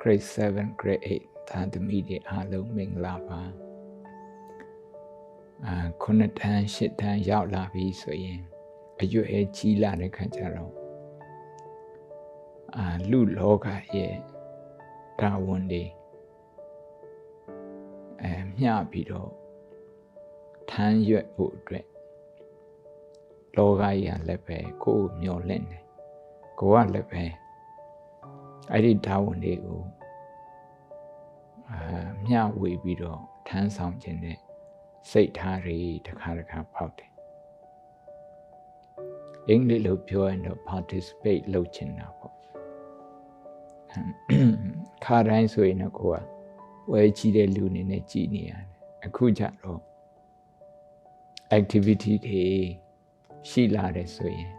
grade 7 grade 8သာသမီတွေအားလုံးမင်္ဂလာပါအာခုနှစ်တန်းရှစ်တန်းရောက်လာပြီဆိုရင်အရွယ်ကြီးလာတဲ့ခါကျတော့အာလူလောကရဲ့တာဝန်တွေအဲမျှပြီးတော့ထမ်းရွက်ဖို့အတွက်လောကကြီးကလည်းပဲကိုယ်မျောလင့်တယ်ကိုကလည်းပဲ အဲ့ဒီတာဝန်တွေကိုအာမျှဝေပြီးတော့ထမ်းဆောင်ခြင်းနဲ့စိတ်ထားတွေတစ်ခါတစ်ခါပေါက်တယ်အင်္ဂလိပ်လိုပြောရင်တော့ participate လုပ်ချင်တာပေါ့ခါတိုင်းဆိုရင်တော့ကိုကဝဲကြည့်တဲ့လူအနေနဲ့ကြည်နေရတယ်အခုကျတော့ activity တွေရှိလာတယ်ဆိုရင်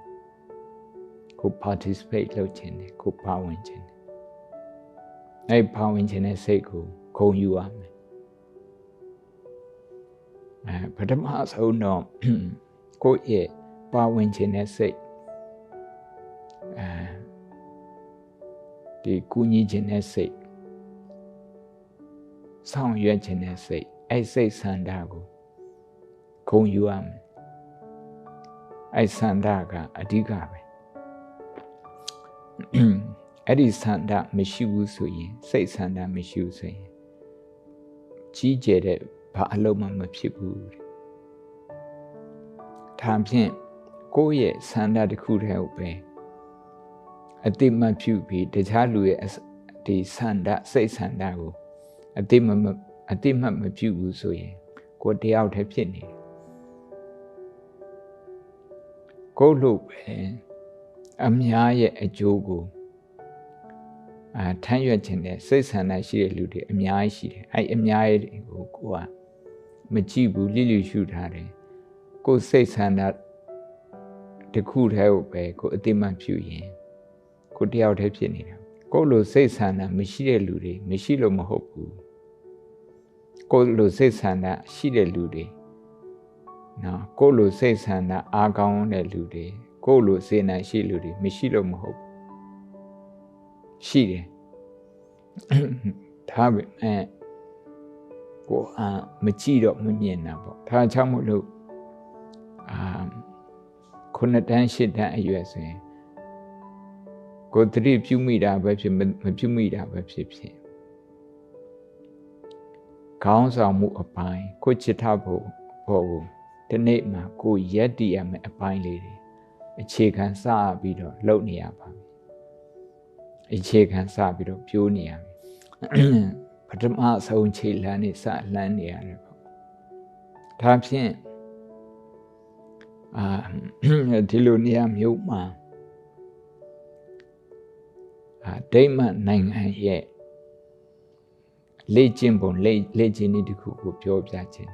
ကို participate လုပ်ခြင်းတယ်ကိုပါဝင်ခြင်းတယ် အဲ့ပါဝင်ခြင်းတဲ့စိတ်ကိုခုံယူရမယ်အဲပထမဆုံးတော့ကိုယ့်ရဲ့ပါဝင်ခြင်းတဲ့စိတ်အဲဒီကုညီခြင်းတဲ့စိတ်ဆောင်ရွက်ခြင်းတဲ့စိတ်အဲ့စိတ်ဆန္ဒကိုခုံယူရမယ်အဲ့ဆန္ဒကအဓိကပဲ အဲ့ဒီဆန္ဒမရှိဘူးဆိုရင်စိတ်ဆန္ဒမရှိဘူးဆိုရင်ကြီးကျယ်တဲ့ဘာအလုံးမှမဖြစ်ဘူးတဲ့ဒါဖြင့်ကိုယ့်ရဲ့ဆန္ဒတစ်ခုတည်းကိုပဲအတိမဖြူပြီးတခြားလူရဲ့ဒီဆန္ဒစိတ်ဆန္ဒကိုအတိမအတိမမဖြူဘူးဆိုရင်ကိုယ်တယောက်တည်းဖြစ်နေတယ်ကိုယ်လို့ပဲအများရဲ့အကျိုးကို အာထမ်းရွက်ခြင်းနဲ့စိတ်ဆန္ဒရှိတဲ့လူတွေအများကြီးရှိတယ်အဲ့အများရဲ့ကိုကိုကမကြည့်ဘူးလိလိရှုထားတယ်ကိုယ်စိတ်ဆန္ဒတခုတည်းကိုပဲကိုအတိမဖြူရင်ကိုတယောက်တည်းဖြစ်နေတာကိုလိုစိတ်ဆန္ဒမရှိတဲ့လူတွေမရှိလို့မဟုတ်ဘူးကိုလိုစိတ်ဆန္ဒရှိတဲ့လူတွေနော်ကိုလိုစိတ်ဆန္ဒအားကောင်းတဲ့လူတွေကိုလိုစေနိုင်ရှိလူတွေမရှိလို့မဟုတ် ရှိတယ်ဒါပဲအဲကိုအာမကြည့်တော့မမြင်တာပေါ့ဒါကြောင့်မို့လို့အာခုနှစ်တန်းရှစ်တန်းအရွယ်ဆိုရင်ကိုသတိပြုမိတာပဲဖြစ်မပြုမိတာပဲဖြစ်ဖြစ်ခေါင်းဆောင်မှုအပိုင်းကိုချစ်ထဖို့ဖို့ဒီနေ့မှာကိုရက်တည်ရမယ့်အပိုင်းလေးတွေအခြေခံစပြီးတော့လုပ်နေရပါပြီ အခြေခံစပြီးတော့ပြိုးနေရပြီပထမဆုံးခြေလှမ်းနေစလှမ်းနေရတယ်ပေါ့ဒါဖြင့်အာဒီလိုနေရာမျိုးမှာအာဒိမ့်မနိုင်ငံရဲ့လေ့ကျင့်ပုံလေ့လေ့ကျင့်နည်းတစ်ခုကိုပြောပြခြင်း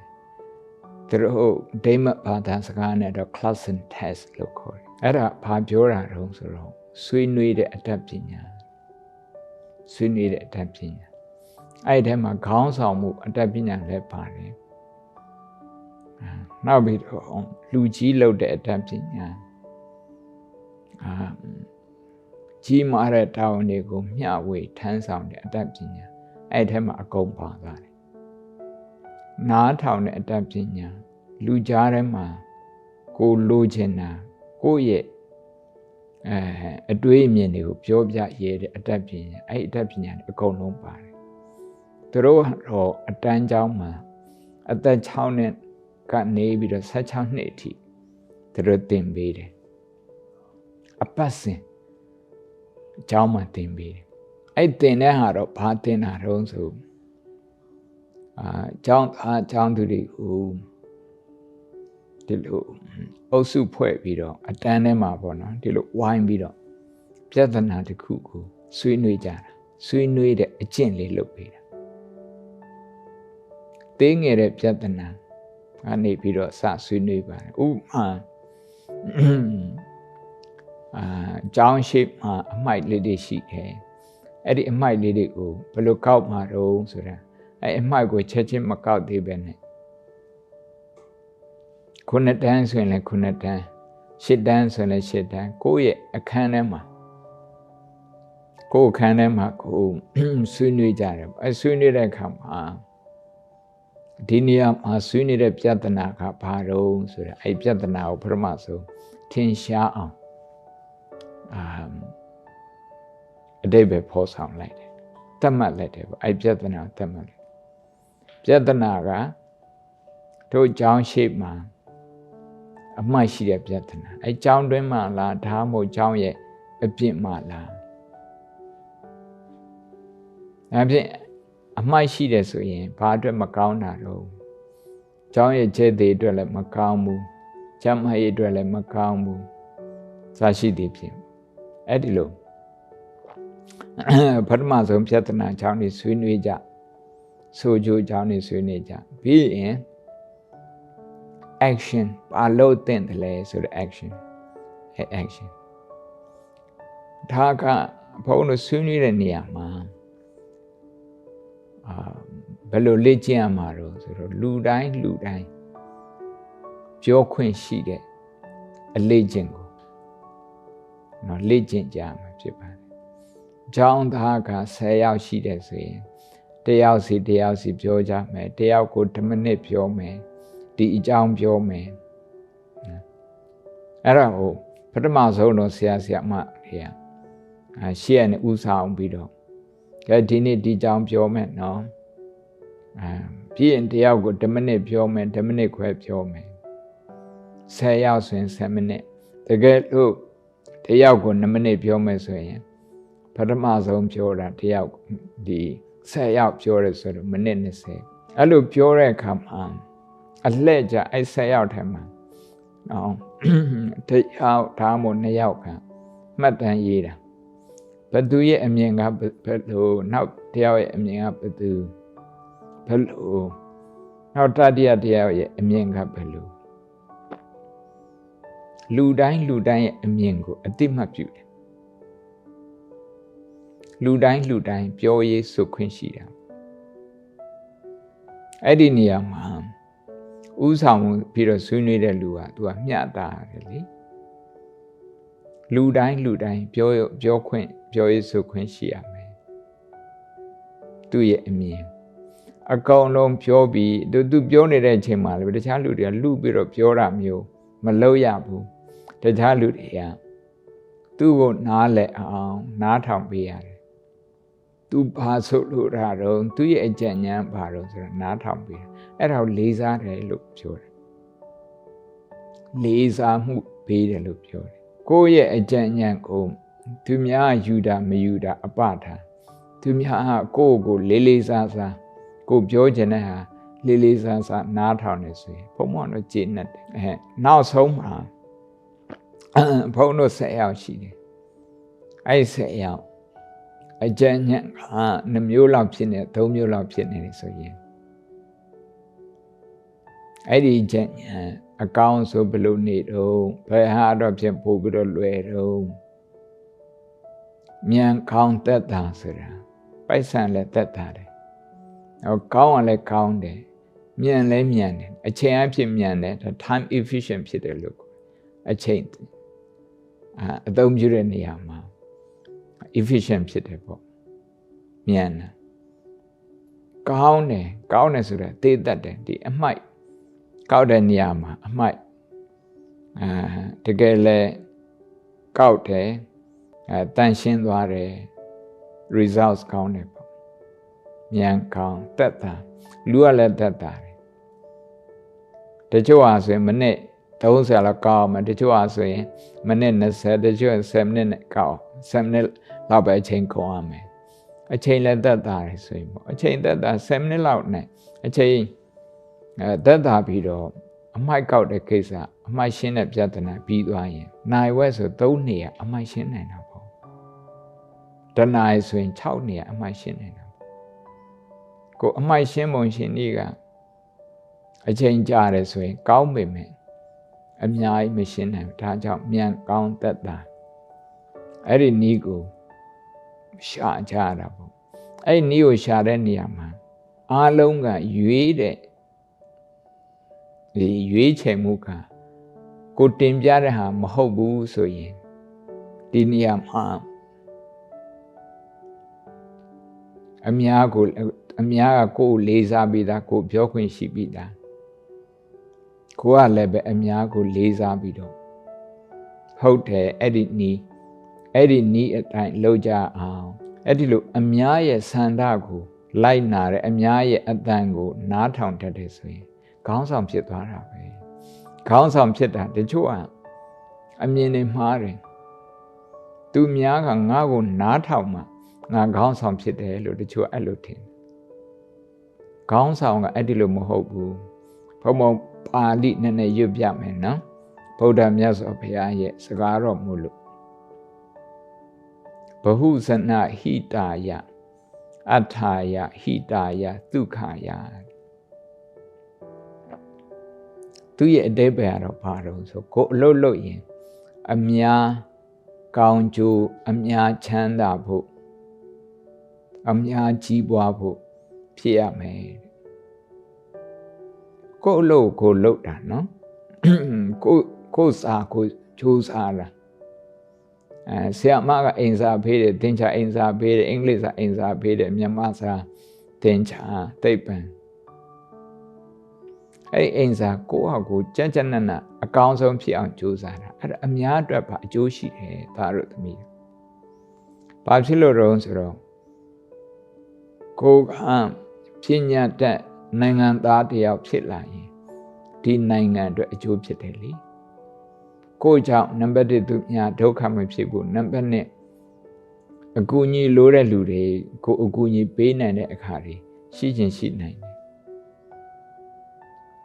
သူတို့ဒိမတ်ဘာသာစကားနဲ့တော့ class and test လို့ခေါ်တယ်အဲ့ဒါဘာပြောတာတုံးဆိုတော့ဆွေးနွေးတဲ့အတတ်ပညာ ဆွေးနွေးတဲ့အတတ်ပညာအဲ့ဒီထဲမှာခေါင်းဆောင်မှုအတတ်ပညာလည်းပါတယ်နောက်ပြီးတော့လူကြီးလုပ်တဲ့အတတ်ပညာအာကြီးမားတဲ့တာဝန်တွေကိုမျှဝေထမ်းဆောင်တဲ့အတတ်ပညာအဲ့ဒီထဲမှာအကုန်ပါသွားတယ်နားထောင်တဲ့အတတ်ပညာလူကြားထဲမှာကိုလိုချင်တာကိုယ့်ရဲ့ အဲအတွေးအမြင်တွေကိုပြောပြရဲတဲ့အတတ်ပညာအဲ့အတတ်ပညာတွေအကုန်လုံးပါတယ်သူတို့တော့အတန်းကျောင်းမှာအသက်6နှစ်ကနေပြီးတော့16နှစ်အထိသူတို့သင်ပေးတယ်အပတ်စဉ်အကျောင်းမှာသင်ပေးတယ်အဲ့သင်တဲ့ဟာတော့ဘာသင်တာတော့ဆိုအာကျောင်းအားကျောင်းသူတွေကို ဒီလိုအုပ်စုဖွဲ့ပြီးတော့အတန်းထဲမှာပေါ့နော်ဒီလိုဝိုင်းပြီးတော့ပြဿနာတစ်ခုကိုဆွေးနွေးကြတာဆွေးနွေးတဲ့အကျင့်လေးလုပ်ပေးတာသေးငယ်တဲ့ပြဿနာကနေပြီးတော့စဆွေးနွေးပါတယ်ဥမာအာကျောင်းရှိမှအမိုက်လေးတွေရှိတယ်အဲ့ဒီအမိုက်လေးတွေကိုဘယ်လိုကောက်မှာတော့ဆိုတာအဲ့အမိုက်ကိုချက်ချင်းမကောက်သေးပဲနဲ့ ခုနှစ်တန်းဆိုရင်လည်းခုနှစ်တန်းရှစ်တန်းဆိုရင်လည်းရှစ်တန်းကိုယ့်ရဲ့အခန်းထဲမှာကိုယ်ခန်းထဲမှာကိုယ်ဆွေးနွေးကြတယ်အဲဆွေးနွေးတဲ့အခါမှာဒီနေရာမှာဆွေးနွေးတဲ့ပြဿနာကဘာတော့ဆိုတော့အဲပြဿနာကိုပထမဆုံးထင်ရှားအောင်အာအတိတ်ပဲဖော်ဆောင်လိုက်တယ်တတ်မှတ်လိုက်တယ်ပေါ့အဲပြဿနာတတ်မှတ်လိုက်ပြဿနာကတို့အကြောင်းရှိမှ အမှတ်ရှိတဲ့ပြဿနာအဲကြောင်းတွင်းမှလားဒါမှမဟုတ်ကြောင်းရဲ့အပြစ်မှလားအဲဖြင့်အမှတ်ရှိတယ်ဆိုရင်ဘာအတွက်မကောင်းတာတော့ကြောင်းရဲ့ခြေသေးအတွက်လည်းမကောင်းဘူးကျမ်းမာရေးအတွက်လည်းမကောင်းဘူးစရှိသည်ဖြင့်အဲ့ဒီလိုပထမဆုံးပြဿနာကြောင်းတွေဆွေးနွေးကြဆိုကြကြောင်းတွေဆွေးနွေးကြပြီးရင် action ဘာလို့သင့်တယ်လဲဆိုတဲ့ action အဲ action ဒါကဘုန်းတို့ဆွေးနွေးတဲ့နေရာမှာအာဘယ်လိုလေ့ကျင့်ရမှာတော့ဆိုတော့လူတိုင်းလူတိုင်းပြောခွင့်ရှိတဲ့အလေ့ကျင့်ကိုနော်လေ့ကျင့်ကြမှာဖြစ်ပါတယ်။ကျောင်းသားက10ယောက်ရှိတယ်ဆိုရင်တယောက်စီတယောက်စီပြောကြမယ်တယောက်ကို10မိနစ်ပြောမယ် ဒီအကြောင်းပြောမယ်အဲ့ဒါဟိုပထမဆုံးတော့ဆရာဆရာမတွေကအာရှေ့ကနေဥဆောင်ပြီးတော့ကဲဒီနေ့ဒီကြောင်ပြောမယ်နော်အာပြီးရင်တယောက်ကို10မိနစ်ပြောမယ်10မိနစ်ခွဲပြောမယ်10ယောက်ဆိုရင်10မိနစ်တကယ်လို့တယောက်ကို2မိနစ်ပြောမယ်ဆိုရင်ပထမဆုံးပြောတာတယောက်ဒီ10ယောက်ပြောရဲဆိုတော့မိနစ်20အဲ့လိုပြောတဲ့အခါမှာ အလှဲ့ကြအဲ့10ယောက်ထဲမှာနော်တယောက်ဒါမှမဟုတ်2ယောက်ကမှတ်တမ်းရေးတာဘသူရဲ့အမြင်ကဘယ်လိုနောက်တယောက်ရဲ့အမြင်ကဘသူဘယ်လိုနောက်တတိယတယောက်ရဲ့အမြင်ကဘယ်လိုလူတိုင်းလူတိုင်းရဲ့အမြင်ကိုအတိမတ်ပြုတယ်လူတိုင်းလူတိုင်းပြောရေးဆိုခွင့်ရှိတာအဲ့ဒီနေရာမှာ ဥဆောင်ပြီးတော့ဆွေးနွေးတဲ့လူကသူကမျှတာတယ်လေလူတိုင်းလူတိုင်းပြောပြောခွင့်ပြောရေးဆိုခွင့်ရှိရမယ်သူ့ရဲ့အမြင်အကောင်လုံးပြောပြီးသူသူပြောနေတဲ့အချိန်မှာလည်းတခြားလူတွေကလူပြီးတော့ပြောတာမျိုးမလုပ်ရဘူးတခြားလူတွေကသူ့ကိုနားလဲအောင်နားထောင်ပေးရတယ်သူဘာဆိုလို့ရတော့သူ့ရဲ့အကြံဉာဏ်ဘာတော့ဆိုတော့နားထောင်ပေးတယ် အဲ့ဒါကိုလေးစားတယ်လို့ပြောတယ်လေးစားမှုပေးတယ်လို့ပြောတယ်ကိုယ့်ရဲ့အကြံဉာဏ်ကိုသူများယူတာမယူတာအပထားသူများကိုယ့်ကိုလေးလေးစားစားကိုပြောချင်တဲ့ဟာလေးလေးစားစားနားထောင်နေဆိုရင်ဘုံဘုံတော့ကျေနပ်တယ်အဲနောက်ဆုံးမှာဘုံတို့ဆက်ရောက်ရှိတယ်အဲ့ဆက်ရောက်အကြံဉာဏ်ကနှမျိုးလောက်ဖြစ်နေသုံးမျိုးလောက်ဖြစ်နေတယ်ဆိုရင် အဲ့ဒီကြံ့အကောင်းဆိုဘယ်လိုနေတော့ဘယ်ဟာတော့ဖြစ်ပို့ပြီးတော့လွယ်တော့မြန်ကောင်းသက်တာဆိုတာပိုက်ဆံလည်းသက်တာတယ်ဟောကောင်းအောင်လည်းကောင်းတယ်မြန်လည်းမြန်တယ်အချိန်အဖြစ်မြန်တယ်ဒါ time efficient ဖြစ်တယ်လို့အချိန်အသုံးပြုတဲ့နေရာမှာ efficient ဖြစ်တယ်ပေါ့မြန်တယ်ကောင်းတယ်ကောင်းတယ်ဆိုတာသိတတ်တယ်ဒီအမိုက် ကောက်တဲ့နေရာမှာအမိုက်အာတကယ်လဲကောက်တယ်အဲတန်ရှင်းသွားတယ် results ကောင်းတယ်ပေါ့မြန်ကောင်းတက်တာလူကလည်းတက်တာတယ်တချို့ဟာဆိုရင်မိနစ်30လောက်ကောက်မှတချို့ဟာဆိုရင်မိနစ်20တချို့10မိနစ်နဲ့ကောက်10မိနစ်လောက်ပဲအချိန်ကုန်ရမယ်အချိန်လည်းတက်တာတယ်ဆိုရင်ပေါ့အချိန်တက်တာ10မိနစ်လောက်နဲ့အချိန် အဲသက်သာပြီးတော့အမိုက်ကောက်တဲ့ကိစ္စအမိုက်ရှင်းတဲ့ပြဿနာပြီးသွားရင်နိုင်ဝက်ဆို3နေရအမိုက်ရှင်းနိုင်တာပေါ့တနိုင်ဆိုရင်6နေရအမိုက်ရှင်းနိုင်တာပေါ့ကိုအမိုက်ရှင်းပုံရှင်ဤကအချိန်ကြာတယ်ဆိုရင် ကောင်းပေမဲ့အများကြီးမရှင်းနိုင်ဘူးဒါကြောင့်မြန်ကောင်းသက်သာအဲ့ဒီနီးကိုရှာကြရတာပေါ့အဲ့ဒီနီးကိုရှာတဲ့နေရာမှာအားလုံးကရွေးတဲ့ ဒီရွေးချယ်မှုကကိုတင်ပြတဲ့ဟာမဟုတ်ဘူးဆိုရင်ဒီနေရာမှာအများကိုအများကကိုယ်လေးစားပြီးသားကိုပြောခွင့်ရှိပြီးသားကိုကလည်းပဲအများကိုလေးစားပြီးတော့ဟုတ်တယ်အဲ့ဒီနီးအဲ့ဒီနီးအတိုင်းလောက်ကြအောင်အဲ့ဒီလိုအများရဲ့ဆန္ဒကို လိုက်နာတဲ့အများရဲ့အတန်ကို နားထောင်တတ်တယ်ဆိုရင် ခေါင်းဆောင်ဖြစ်သွားတာပဲခေါင်းဆောင်ဖြစ်တာတချို့ကအမြင်တွေမှားတယ်သူများကငါ့ကိုနားထောင်မှငါခေါင်းဆောင်ဖြစ်တယ်လို့တချို့အဲ့လိုထင်ခေါင်းဆောင်ကအဲ့ဒီလိုမဟုတ်ဘူးဘုံဘုံပါဠိနည်းနည်းရွတ်ပြမယ်နော်ဗုဒ္ဓမြတ်စွာဘုရားရဲ့စကားတော်မို့လို့ဘဟုဇနဟိတာယအထာယဟိတာယဒုက္ခယ သူရဲ့အတိပ္ပယ်ကတော့ဘာတော့ဆိုကိုအလုတ်လို့ရင်အများကောင်းကျိုးအများချမ်းသာဖို့အများကြီးပွားဖို့ဖြစ်ရမယ်ကိုအလုတ်ကိုလုတ်တာနော်ကိုကိုစာကိုကြိုးစားတာအဲဆရာမကအိမ်စာဖေးတယ်သင်္ချာအိမ်စာဖေးတယ်အင်္ဂလိပ်စာအိမ်စာဖေးတယ်မြန်မာစာသင်္ချာသိပ္ပံ အဲ့အိမ်စာကိုယ့်ဟာကိုကြမ်းကြမ်းနက်နက်အကောင်းဆုံးဖြစ်အောင်ကြိုးစားတာအဲ့ဒါအများအတွက်ပါအကျိုးရှိတယ်ဒါတို့သမီးဘာဖြစ်လို့တော့ဆိုတော့ကိုကပညာတတ်နိုင်ငံသားတယောက်ဖြစ်လာရင်ဒီနိုင်ငံအတွက်အကျိုးဖြစ်တယ်လေကိုကြောင့်နံပါတ်1သူများဒုက္ခမဖြစ်ဘူးနံပါတ်2အကူအညီလိုတဲ့လူတွေကိုအကူအညီပေးနိုင်တဲ့အခါတွေရှိခြင်းရှိနိုင်တယ်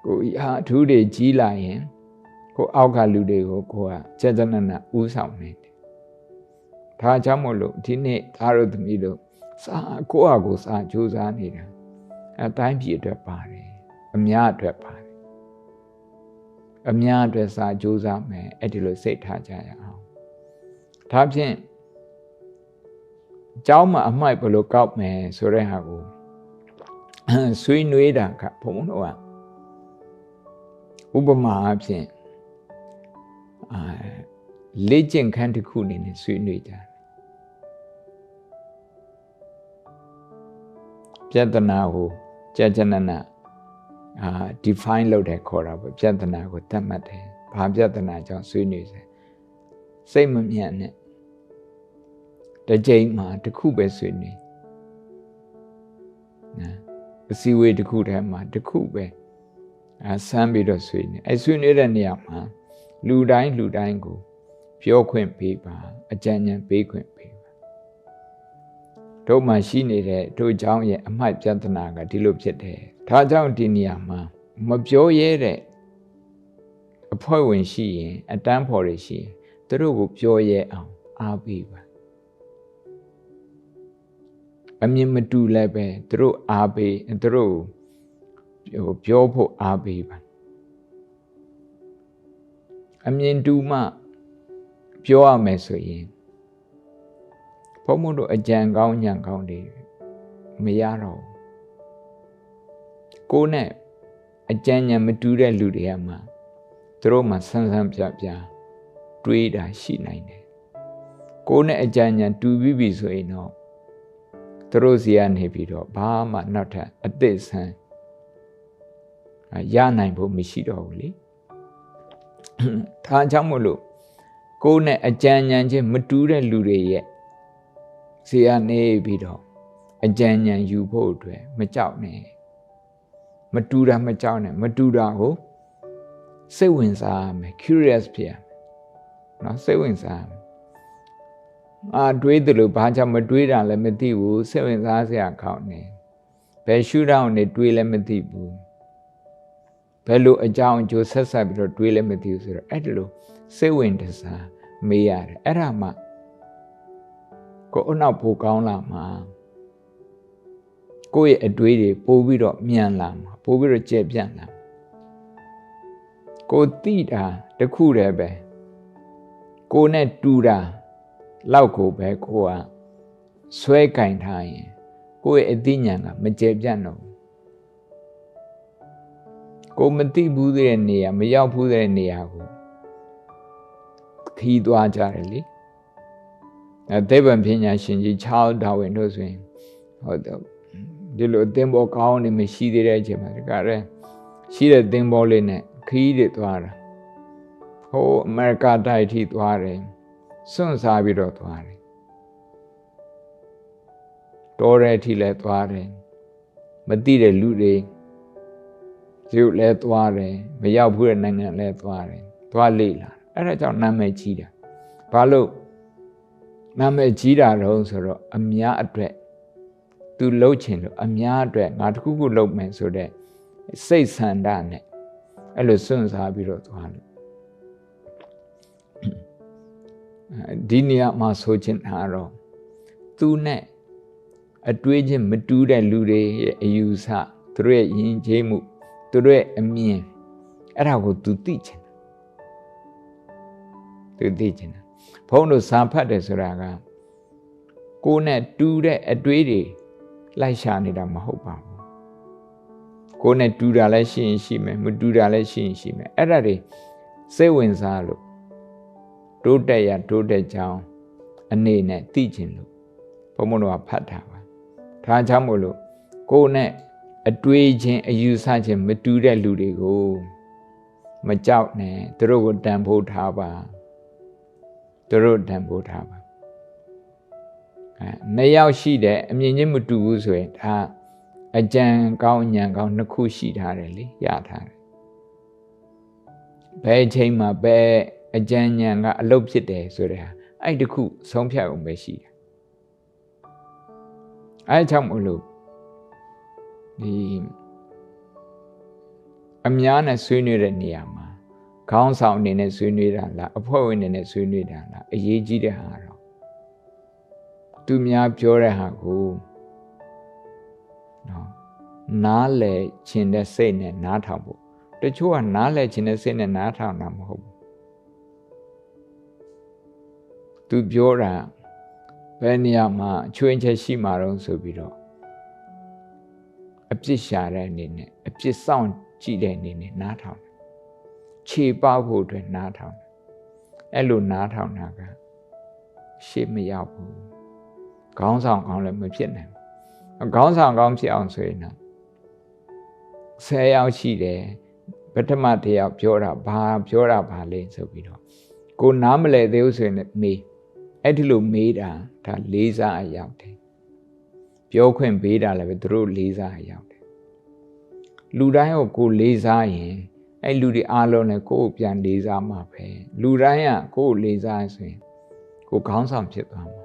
ကိုဟာအထူးတွေကြီးလာရင်ကိုအောက်ကလူတွေကိုကိုကစက်စနနဥဆောင်နေတယ်ဒါကြောင့်မို့လို့ဒီနေ့သားတို့သမီးတို့စာကိုယ့်အကိုစာကြိုးစားနေတာအတိုင်းပြည်အတွက်ပါတယ်အများအတွက်ပါတယ်အများအတွက်စာကြိုးစားမယ်အဲ့ဒီလိုစိတ်ထားကြရအောင်ဒါဖြင့်เจ้าမှာအမှိုက်ဘယ်လိုကောက်မယ်ဆိုတဲ့ဟာကိုဆွေးနွေးတာကဘုံတို့က ဥပမာအဖြစ်အာလေ့ကျင့်ခန်းတစ်ခုအနေနဲ့ဆွေးနွေးကြတယ်ပြဿနာကိုကြာကြာနာနာအာ define လုပ်တယ်ခေါ်တာပေါ့ပြဿနာကိုသတ်မှတ်တယ်ဘာပြဿနာကြောင့်ဆွေးနွေးစေစိတ်မမြတ်နဲ့တစ်ကြိမ်မှာတစ်ခုပဲဆွေးနွေးနော်အစည်းအဝေးတစ်ခုတည်းမှာတစ်ခုပဲ အဲဆမ်းပြီးတော့ဆွေးနွေးအဲဆွေးနွေးတဲ့နေရာမှာလူတိုင်းလူတိုင်းကိုပြောခွင့်ပေးပါအကြံဉာဏ်ပေးခွင့်ပေးပါတို့မှရှိနေတဲ့တို့เจ้าရဲ့အမှတ်ပြဿနာကဒီလိုဖြစ်တယ်ဒါကြောင့်ဒီနေရာမှာမပြောရဲတဲ့အဖွဲ့ဝင်ရှိရင်အတန်းဖော်တွေရှိရင်သူတို့ကိုပြောရဲအောင်အားပေးပါအမြင်မတူလည်းပဲသူတို့အားပေးသူတို့ ဟိုပြောဖို့အားပေးပါအမြင်တူမှပြောရမယ်ဆိုရင်ဘုံမို့တို့အကြံကောင်းညံကောင်းတွေမရတော့ကိုနဲ့အကြံဉာဏ်မတူတဲ့လူတွေကမှသူတို့မှဆန်းဆန်းပြပြတွေးတာရှိနိုင်တယ်ကိုနဲ့အကြံဉာဏ်တူပြီးပြီဆိုရင်တော့သူတို့စီကနေပြီးတော့ဘာမှနောက်ထပ်အသစ်ဆန်း ရနိုင်ဖို့မရှိတော့ဘူးလေဒါကြောင့်မို့လို့ကိုနဲ့အကြံဉာဏ်ချင်းမတူတဲ့လူတွေရဲ့စီကနေပြီးတော့အကြံဉာဏ်ယူဖို့အတွက်မကြောက်နဲ့မတူတာမကြောက်နဲ့မတူတာကိုစိတ်ဝင်စားရမယ် curious ဖြစ်ရမယ်เนาะစိတ်ဝင်စားရမယ်အာတွေးတယ်လို့ဘာကြောင့်မတွေးတာလည်းမသိဘူးစိတ်ဝင်စားစရာကောင်းနေဘယ်ရှုထောင့်နေတွေးလည်းမသိဘူး ဘယ်လိုအကြောင်းအကျိုးဆက်ဆက်ပြီးတော့တွေးလည်းမသိဘူးဆိုတော့အဲ့ဒီလိုစိတ်ဝင်တစားမေးရတယ်အဲ့ဒါမှကိုယ်အနောက်ပိုကောင်းလာမှာကိုယ့်ရဲ့အတွေးတွေပို့ပြီးတော့မြန်လာမှာပို့ပြီးတော့ကျယ်ပြန့်လာကိုတိတာတခုတည်းပဲကိုနဲ့တူတာလောက်ကိုပဲကိုကဆွဲကင်ထားရင်ကိုယ့်ရဲ့အသိဉာဏ်ကမကျယ်ပြန့်တော့ ကိုမသိဘူးတဲ့နေရာမရောက်ဘူးတဲ့နေရာကိုခီးသွားကြတယ်လေအဲသေဗံပညာရှင်ကြီးချားဒါဝင်တို့ဆိုရင်ဟုတ်တယ်ဒီလိုအသင်းဘောကောင်းနေမရှိသေးတဲ့အချိန်မှာဒီကရဲရှိတဲ့သင်းဘောလေးနဲ့ခီးတွေသွားတာဟိုအမေရိကတိုက်ထိသွားတယ်စွန့်စားပြီးတော့သွားတယ်တော်တဲ့အထိလည်းသွားတယ်မသိတဲ့လူတွေ ရုပ်လည်းသွားတယ်မရောက်ဘူးတဲ့နိုင်ငံလည်းသွားတယ်သွားလေ့လာအဲ့ဒါကြောင့်နာမည်ကြီးတာဘာလို့နာမည်ကြီးတာတော့ဆိုတော့အများအတွက်သူလှုပ်ချင်လို့အများအတွက်ငါတခုခုလှုပ်မယ်ဆိုတဲ့စိတ်ဆန္ဒနဲ့အဲ့လိုစွန့်စားပြီးတော့သွားလို့ဒီနေရာမှာဆိုချင်တာတော့သူနဲ့အတွေးချင်းမတူးတဲ့လူတွေရဲ့အယူဆသူတို့ရဲ့ယဉ်ကျေးမှု သူတို့ရဲ့အမြင်အဲ့ဒါကိုသူသိချင်တယ်သူသိချင်တယ်ဘုန်းတို့စာဖတ်တယ်ဆိုတာကကိုယ်နဲ့တူတဲ့အတွေးတွေလိုက်ရှာနေတာမဟုတ်ပါဘူးကိုယ်နဲ့တူတာလည်းရှိရင်ရှိမယ်မတူတာလည်းရှိရင်ရှိမယ်အဲ့ဒါတွေစိတ်ဝင်စားလို့တိုးတက်ရတိုးတက်ကြောင်းအနေနဲ့သိချင်လို့ဘုံဘုံတို့ကဖတ်တာပါဒါကြောင့်မို့လို့ကိုယ်နဲ့ အတွေးချင်းအယူဆချင်းမတူတဲ့လူတွေကိုမကြောက်နဲ့သူတို့ကိုတန်ဖိုးထားပါသူတို့တန်ဖိုးထားပါအဲနှစ်ယောက်ရှိတဲ့အမြင်ချင်းမတူဘူးဆိုရင်ဒါအကြံကောင်းဉာဏ်ကောင်းနှစ်ခုရှိထားတယ်လေရထားတယ်ဘယ်အချိန်မှာဘယ်အကြံဉာဏ်ကအလုပ်ဖြစ်တယ်ဆိုတဲ့ဟာအဲ့တခုဆုံးဖြတ်အောင်ပဲရှိတယ်အဲ့ကြောင့်မလို့ ဒီအများနဲ့ဆွေးနွေးတဲ့နေရာမှာခေါင်းဆောင်အနေနဲ့ဆွေးနွေးတာလားအဖွဲ့ဝင်အနေနဲ့ဆွေးနွေးတာလားအရေးကြီးတဲ့ဟာတော့သူများပြောတဲ့ဟာကိုနော်နားလည်ခြင်းတဲ့စိတ်နဲ့နားထောင်ဖို့တချို့ကနားလည်ခြင်းတဲ့စိတ်နဲ့နားထောင်တာမဟုတ်ဘူးသူပြောတာဘယ်နေရာမှာအချွင်းချက်ရှိမှာတော့ဆိုပြီးတော့ အပြစ်ရှာတဲ့အနေနဲ့အပြစ်စောင့်ကြည့်တဲ့အနေနဲ့နားထောင်တယ်ခြေပဖို့အတွက်နားထောင်တယ်အဲ့လိုနားထောင်တာကရှေ့မရောက်ဘူးခေါင်းဆောင်ကောင်းလည်းမဖြစ်နိုင်ဘူးခေါင်းဆောင်ကောင်းဖြစ်အောင်ဆိုရင်တော့ဆယ်ယောက်ရှိတယ်ပထမတစ်ယောက်ပြောတာဘာပြောတာဘာလဲဆိုပြီးတော့ကိုနားမလဲသေးဘူးဆိုရင်မေးအဲ့ဒီလိုမေးတာဒါလေးစားအရောက်တယ် ပြောခွင့်ပေးတာလည်းပဲသူတို့လေးစားအရောက်တယ်လူတိုင်းကိုကိုလေးစားရင်အဲ့လူတွေအားလုံးလည်းကိုယ့်ကိုပြန်လေးစားမှာပဲလူတိုင်းကကိုယ့်ကိုလေးစားဆိုရင်ကိုခေါင်းဆောင်ဖြစ်သွားမှာ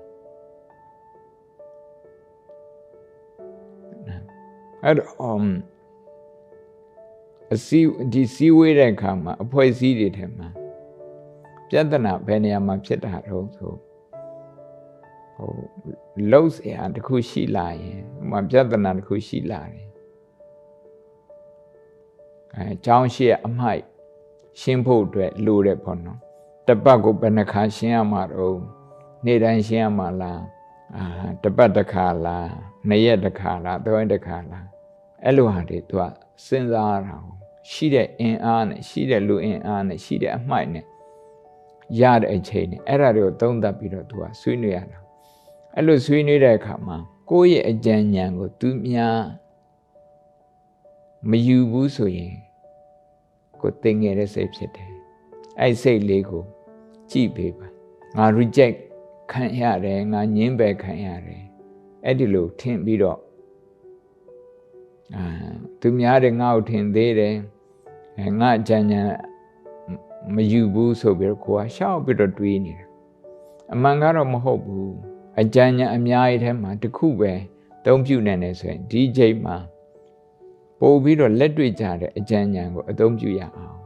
အဲ့တော့အစီဒီစီဝေးတဲ့အခါမှာအဖွဲ့အစည်းတွေထဲမှာပြဿနာဘယ်နေရာမှာဖြစ်တာတော့ဆို ဟိုလှုပ်เสียတခုရှိလာရင်ဟိုမှာပြဿနာတခုရှိလာတယ်အဲအကြောင်းရှိအမိုက်ရှင်းဖို့အတွက်လိုတယ်ပေါ့နော်တပတ်ကိုဘယ်နှခါရှင်းရမှာတော့နေ့တိုင်းရှင်းရမှာလားအာတပတ်တစ်ခါလားနှစ်ရက်တစ်ခါလားသုံးရက်တစ်ခါလားအဲ့လိုဟာတွေသူကစဉ်းစားရတာရှိတဲ့အင်အားနဲ့ရှိတဲ့လူအင်အားနဲ့ရှိတဲ့အမိုက်နဲ့ရတဲ့အချိန်နဲ့အဲ့ဒါတွေကိုသုံးသပ်ပြီးတော့သူကဆွေးနွေးရတာ အဲ့လိုဆွေးနွေးတဲ့အခါမှာကိုယ့်ရဲ့အကြံဉာဏ်ကိုသူများမယူဘူးဆိုရင်ကိုတင်ငယ်တဲ့စိတ်ဖြစ်တယ်အဲ့စိတ်လေးကိုကြည့်ပေးပါငါ reject ခံရတယ်ငါညင်းပယ်ခံရတယ်အဲ့ဒီလိုထင်ပြီးတော့အာသူများတဲ့ငါ့ကိုထင်သေးတယ်အဲငါအကြံဉာဏ်မယူဘူးဆိုပြီးတော့ကိုကရှောက်ပြီးတော့တွေးနေတယ်အမှန်ကတော့မဟုတ်ဘူး အကြံဉာဏ်အများကြီးထဲမှာတစ်ခုပဲသုံးပြုနိုင်တယ်ဆိုရင်ဒီချိန်မှာပို့ပြီးတော့လက်တွေ့ကြတဲ့အကြံဉာဏ်ကိုအသုံးပြုရအောင်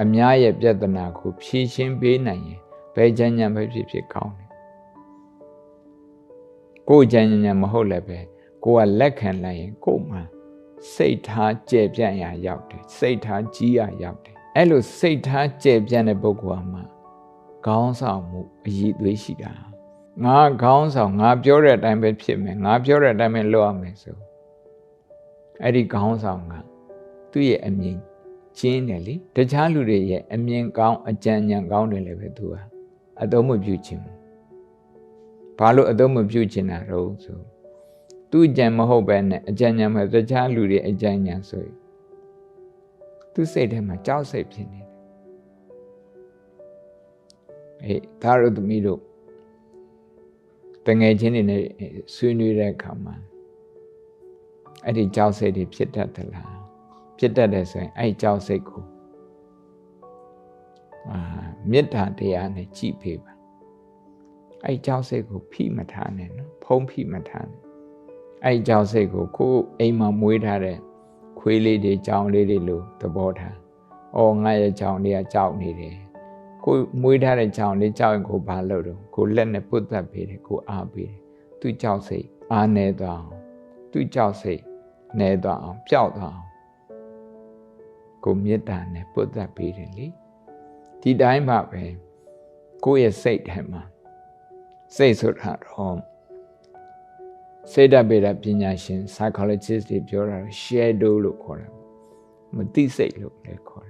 အများရဲ့ပြဿနာကိုဖြေရှင်းပေးနိုင်ရင်ဘယ်ကြံဉာဏ်ပဲဖြစ်ဖြစ်ကောင်းတယ်ကိုယ်ကြံဉာဏ်မဟုတ်လည်းပဲကိုကလက်ခံလိုက်ရင်ကို့မှာစိတ်ထားကြဲပြန့်ရာရောက်တယ်စိတ်ထားကြီးရာရောက်တယ်အဲ့လိုစိတ်ထားကြဲပြန့်တဲ့ပုဂ္ဂိုလ်မှာခေါင်းဆောင်မှုအည်သွေးရှိတာ ငါခေါင်းဆောင်ငါပြောတဲ့အတိုင်းပဲဖြစ်မယ်ငါပြောတဲ့အတိုင်းပဲလုပ်ရမယ်ဆိုအဲ့ဒီခေါင်းဆောင်ကသူ့ရဲ့အမြင်ကျင်းတယ်လေတခြားလူတွေရဲ့အမြင်ကောင်းအကြံဉာဏ်ကောင်းတယ်လည်းပဲသူကအသုံးမပြုခြင်းဘာလို့အသုံးမပြုခြင်းတာတော့ဆိုသူ့ကြံမဟုတ်ပဲနဲ့အကြံဉာဏ်မှာတခြားလူတွေအကြံဉာဏ်ဆိုရင်သူစိတ်ထဲမှာကြောက်စိတ်ဖြစ်နေတယ်အေးဒါတို့သမီးတို့ တငယ်ချင်းတွေနဲ့ဆွေးနွေးတဲ့အခါမှာအဲ့ဒီကြောက်စိတ်တွေဖြစ်တတ်သလားဖြစ်တတ်တယ်ဆိုရင်အဲ့ကြောက်စိတ်ကိုအာမေတ္တာတရားနဲ့ကြည်ပေးပါအဲ့ကြောက်စိတ်ကိုဖိမထားနဲ့နော်ဖုံးဖိမထားနဲ့အဲ့ကြောက်စိတ်ကိုကိုယ်အိမ်မှာမွေးထားတဲ့ခွေးလေးတွေကြောင်လေးတွေလို့သဘောထား။အော်ငါရဲ့ကြောင်လေးကကြောက်နေတယ်။ ကိုမွေးထားတဲ့ကြောင်လေးကြောက်ရင်ကိုဘာလုပ်တော့ကိုလက်နဲ့ပုတ်သက်ပေးတယ်ကိုအားပေးတယ်။သူကြောက်စိတ်အားနေသွားအောင်သူကြောက်စိတ်နေသွားအောင်ပျောက်သွားအောင်ကိုမေတ္တာနဲ့ပုတ်သက်ပေးတယ်လေ။ဒီတိုင်းပါပဲကိုယ့်ရဲ့စိတ်ထဲမှာစိတ်ဆိုတာတော့စေတပေတာပညာရှင် psychologist တွေပြောတာ shadow လို့ခေါ်တယ်မသိစိတ်လို့လည်းခေါ်တယ်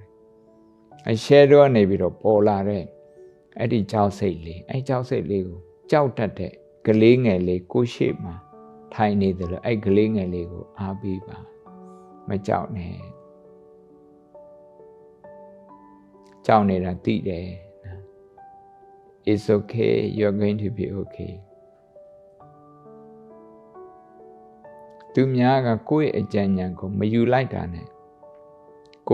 အဲ shadow ကနေပြီးတော့ပေါ်လာတဲ့အဲ့ဒီကြောက်စိတ်လေးအဲ့ကြောက်စိတ်လေးကိုကြောက်တတ်တဲ့ကလေးငယ်လေးကိုရှိမှထိုင်နေတယ်လို့အဲ့ကလေးငယ်လေးကိုအားပေးပါမကြောက်နဲ့ကြောက်နေတာသိတယ် It's okay you're going to be okay သူများကကိုယ့်ရဲ့အကြံဉာဏ်ကိုမယူလိုက်တာနဲ့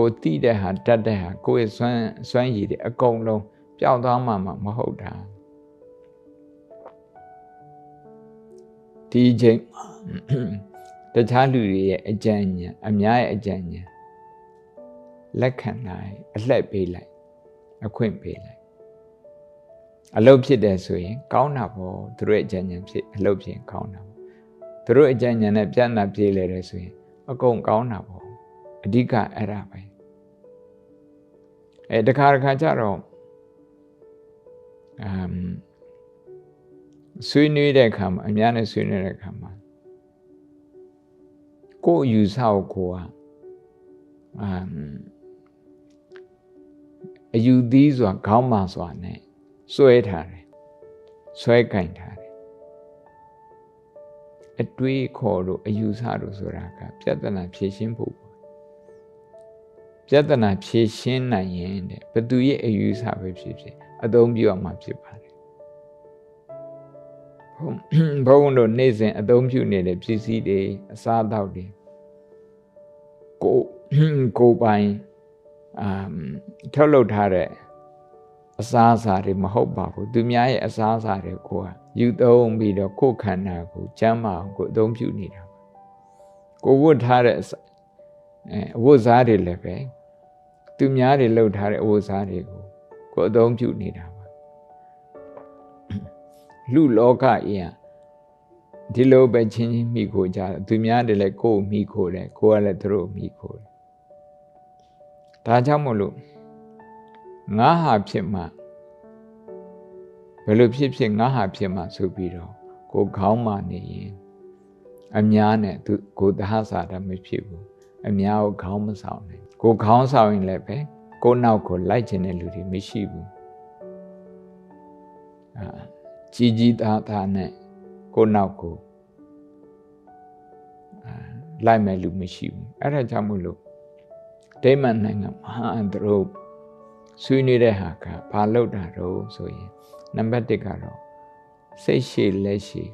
ကိုတိတဲ့ဟာတတ်တဲ့ဟာကိုယ့်ရဲ့စွမ်းစွမ်းရည်တွေအကုန်လုံးပျောက်သွားမှမဟုတ်တာဒီချိန်တခြားလူတွေရဲ့အကြံဉာဏ်အများရဲ့အကြံဉာဏ်လက်ခံလိုက်အလှည့်ပေးလိုက်အခွင့်ပေးလိုက်အလုပ်ဖြစ်တယ်ဆိုရင် ကောင်းတာပေါ့သူတို့ရဲ့အကြံဉာဏ်ဖြစ်အလုပ်ဖြစ်ရင်ကောင်းတာသူတို့အကြံဉာဏ်နဲ့ပြန့်နှံ့ပြေးလေတယ်ဆိုရင် အကုန်ကောင်းတာပေါ့အဓိကအဲ့ဒါပဲ အဲတခါတခါကျတော့အမ်ဆွေးနွေးတဲ့အခါမှာအများနဲ့ဆွေးနွေးတဲ့အခါမှာကိုယ်ယူဆကိုကိုကအမ်အယူသီးစွာခေါင်းမာစွာနဲ့ဆွဲထားတယ်ဆွဲကင်ထားတယ်အတွေးခေါ်လို့အယူဆလို့ဆိုတာကပြဿနာဖြေရှင်းဖို့ ပြဿနာဖြေရှင်းနိုင်ရင်တဲ့ဘသူရဲ့အယူဆပဲဖြစ်ဖြစ်အသုံးပြုအောင်မှဖြစ်ပါတယ်ဘုန်းတို့နေ့စဉ်အသုံးပြုနေတဲ့ပစ္စည်းတွေအစားအသောက်တွေကိုကိုပိုင်အာထုတ်လုပ်ထားတဲ့အစားအစာတွေမဟုတ်ပါဘူးသူများရဲ့အစားအစာတွေကိုကယူသုံးပြီးတော့ကိုယ်ခန္ဓာကိုကျမ်းမာအောင်ကိုအသုံးပြုနေတာကိုဝတ်ထားတဲ့အဝတ်စားတွေလည်းပဲ သူများတွေလှုပ်ထားတဲ့အဝတ်စားတွေကိုကိုအသုံးပြုနေတာပါလူလောကအင်းဒီလိုပဲချင်းချင်းမိခိုကြသူများတွေလည်းကိုယ်မိခိုတယ်ကိုယ်ကလည်းသူတို့မိခိုတယ်ဒါကြောင့်မို့လို့ငါဟာဖြစ်မှဘယ်လိုဖြစ်ဖြစ်ငါဟာဖြစ်မှဆိုပြီးတော့ကိုခေါင်းမာနေရင်အများနဲ့သူကိုသဟစာတာမဖြစ်ဘူး အများကိုခေါင်းမဆောင်နဲ့ကိုခေါင်းဆောင်ရင်လည်းပဲကိုနောက်ကိုလိုက်ကျင်တဲ့လူတွေမရှိဘူးအာကြီးကြီးသားသားနဲ့ကိုနောက်ကိုလိုက်မဲ့လူမရှိဘူးအဲ့ဒါကြောင့်မို့လို့ဒိမန်နိုင်ငံမဟာအန္တရုပ်ဆွေးနွေးတဲ့ဟာကဘာလောက်တာတော့ဆိုရင်နံပါတ်1ကတော့စိတ်ရှိလက်ရှိ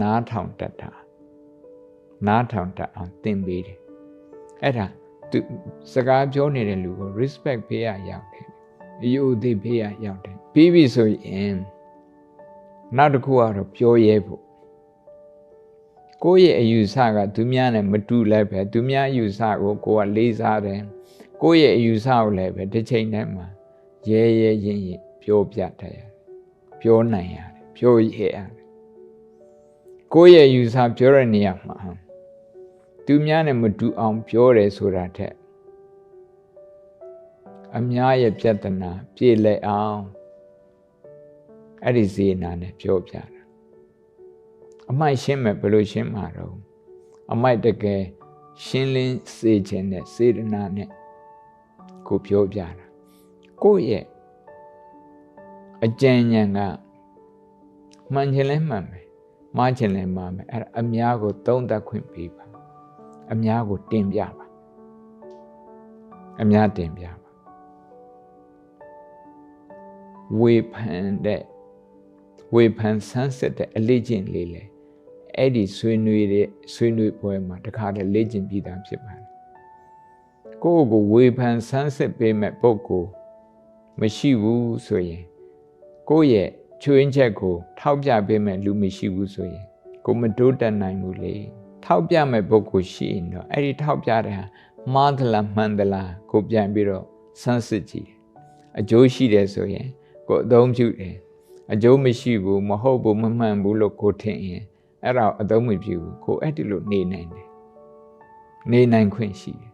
နားထောင်တတ်တာနားထောင်တတ်အောင်သင်ပေးတယ် အဲ့ဒါသူစကားပြောနေတဲ့လူကို respect ပေးရရောက်တယ်အယုဒိပေးရရောက်တယ်ပြီးပြီဆိုရင်နောက်တစ်ခုကတော့ပြောရဲဖို့ကိုယ့်ရဲ့အယူဆကသူများနဲ့မတူလည်းပဲသူများအယူဆကိုကိုယ်ကလေးစားတယ်ကိုယ့်ရဲ့အယူဆကိုလည်းပဲတစ်ချိန်တည်းမှာရဲရဲရင်ရင်ပြောပြတတ်ရတယ်ပြောနိုင်ရတယ်ပြောရရတယ်ကိုယ့်ရဲ့အယူဆပြောတဲ့နေရာမှာ သူများနဲ့မတူအောင်ပြောတယ်ဆိုတာထက်အများရဲ့ပြဿနာပြေလည်အောင်အဲ့ဒီစေနာနဲ့ပြောပြတာအမိုက်ရှင်းမဲ့ဘယ်လိုရှင်းမှာတော့အမိုက်တကယ်ရှင်းလင်းစေခြင်းနဲ့စေတနာနဲ့ကိုပြောပြတာကိုယ့်ရဲ့အကြံဉာဏ်ကမှန်ခြင်းလဲမှန်ပဲမှားချင်လဲမှားမယ်အဲ့ဒါအများကိုသုံးသပ်ခွင့်ပေးပါ အများကိုတင်ပြပါအများတင်ပြပါဝေဖန်တဲ့ဝေဖန်ဆန်းစစ်တဲ့အလေးကျင့်လေးလေအဲ့ဒီဆွေးနွေးတဲ့ဆွေးနွေးပွဲမှာတခါတည်းလေ့ကျင့်ပြီးသားဖြစ်ပါတယ်ကိုယ့်ကိုဝေဖန်ဆန်းစစ်ပေးမဲ့ပုဂ္ဂိုလ်မရှိဘူးဆိုရင်ကိုယ့်ရဲ့ချွေးချက်ကို ထောက်ပြပေးမဲ့လူမရှိဘူးဆိုရင်ကိုမတိုးတက်နိုင်ဘူးလေ ထောက်ပြမဲ့ပုဂ္ဂိုလ်ရှိရင်တော့အဲ့ဒီထောက်ပြတဲ့ဟာမှားသလားမှန်သလားကိုပြန်ပြီးတော့ဆန်းစစ်ကြည့်တယ်အကျိုးရှိတယ်ဆိုရင်ကိုအသုံးပြုတယ်အကျိုးမရှိဘူးမဟုတ်ဘူးမမှန်ဘူးလို့ကိုထင်ရင်အဲ့ဒါအသုံးမပြုဘူးကိုအဲ့ဒီလိုနေနိုင်တယ်နေနိုင်ခွင့်ရှိတယ်